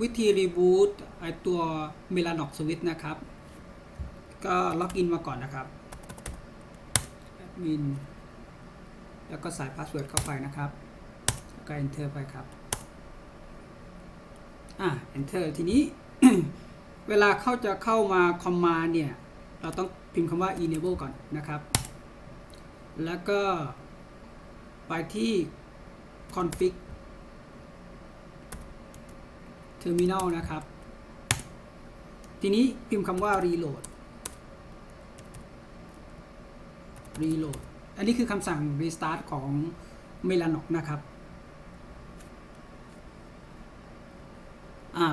วิธีรีบูตไอตัว Melanox Switch นะครับ ก็ล็อกอินมาก่อนนะครับแอดมินแล้วก็ใส่พาสเวิร์ดเข้าไปนะครับแล้วก็ enter ไปครับ อ่า enter ทีนี้ เวลาเข้าจะเข้ามา command เนี่ย เราต้องพิมพ์คำว่า enable ก่อนนะครับ แล้วก็ไปที่ config terminal นะครับ ทีนี้พิมพ์คำว่า reload reload อันนี้คือคำสั่ง restart ของ Melanox นะครับ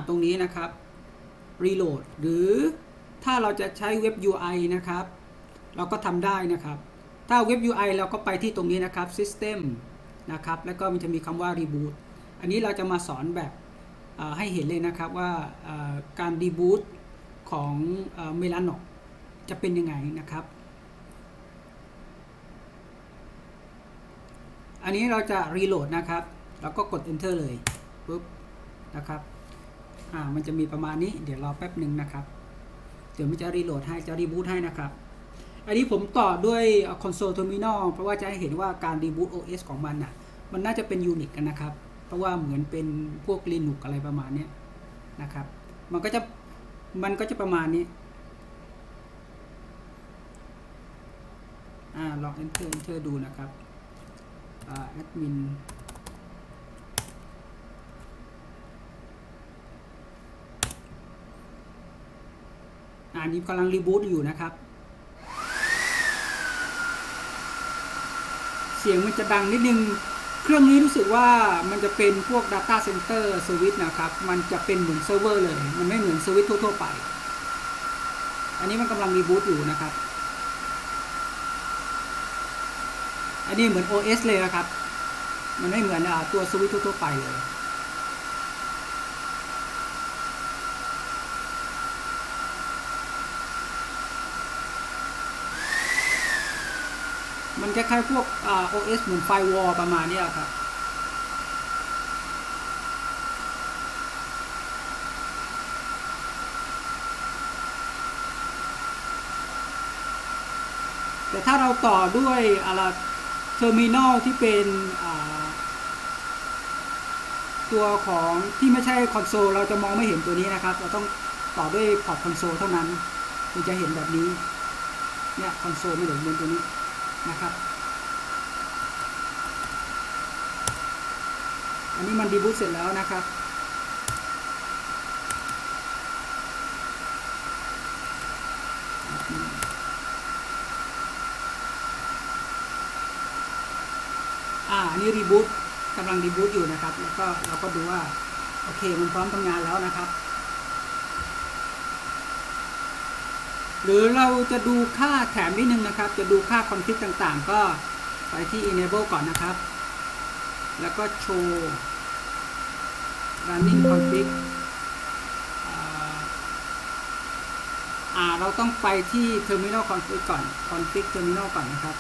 ตรงนี้นะครับ reload หรือถ้าเราจะใช้เว็บ UI นะครับ เราก็ทำได้นะครับ ถ้าเว็บ UI เราก็ไปที่ตรงนี้นะครับ system นะครับ แล้วก็มันจะมีคำว่า reboot อันนี้เราจะมาสอนแบบ ให้เห็นเลยนะครับว่าการ reboot ของเมลานอกจะเป็นยังไงนะครับ อันนี้เราจะ reload นะครับ แล้วก็กด enter เลยปุ๊บนะครับอ่ามันจะมีประมาณนี้เดี๋ยวรอแป๊บหนึ่งนะครับ เดี๋ยวมันจะรีโหลดให้จะรีบูตให้นะครับ อันนี้ผมต่อด้วยคอนโซลเทอร์มินอลเพราะว่าจะให้เห็นว่าการรีบูต OS ของมันน่ะมันน่าจะเป็นยูนิคกันนะครับ เพราะว่าเหมือนเป็นพวก Linux อะไรประมาณนี้นะครับ มันก็จะมันก็จะประมาณนี้อ่าลอง enter enter ดูนะครับอ่า admin อันนี้กำลังรีบูตอยู่นะครับ เสียงมันจะดังนิดนึง เครื่องนี้รู้สึกว่ามันจะเป็นพวก Data Center Service นะครับ มันจะเป็นเหมือนเซิร์ฟเวอร์เลย มันไม่เหมือนสวิตทั่วๆไป อันนี้มันกำลังรีบูตอยู่นะครับ อันนี้เหมือน OS เลยนะครับ มันไม่เหมือนอตัวสวิตทั่วๆไปเลย มันคล้ายๆพวกอ่า OS เหมือนไฟวอลประมาณนี้ครับแต่ถ้าเราต่อด้วยอะไรเทอร์มินอลที่เป็นตัวของที่ไม่ใช่คอนโซลเราจะมองไม่เห็นตัวนี้นะครับ เราต้องต่อด้วยพอร์ตคอนโซลเท่านั้นถึงจะเห็นแบบนี้เนี่ยคอนโซลไม่เหลือบนตัวนี้ นะครับ อันนี้มันดีบูตเสร็จแล้วนะครับ อ่าอันนี้รีบูตกำลังรีบูตอยู่นะครับ แล้วก็เราก็ดูว่า โอเค มันพร้อมทำงานแล้วนะครับ หรือเราจะดูค่าแถมนิดนึงนะครับ จะดูค่าคอนฟิกต่างๆ ก็ไปที่ enable ก่อนนะครับ แล้วก็โชว์ running config อ่าอ่าเราต้องไปที่ terminal config ก่อน config terminal ก่อนนะครับ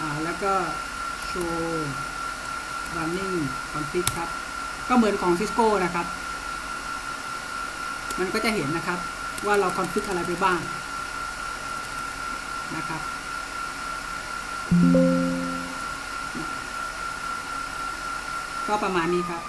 อ่าแล้วก็โชว์ running config ครับ ก็เหมือนของ Cisco นะครับ มันก็จะเห็นนะครับ ว่าเราคอนฟิกอะไรไปบ้างนะครับก็ประมาณนี้ครับ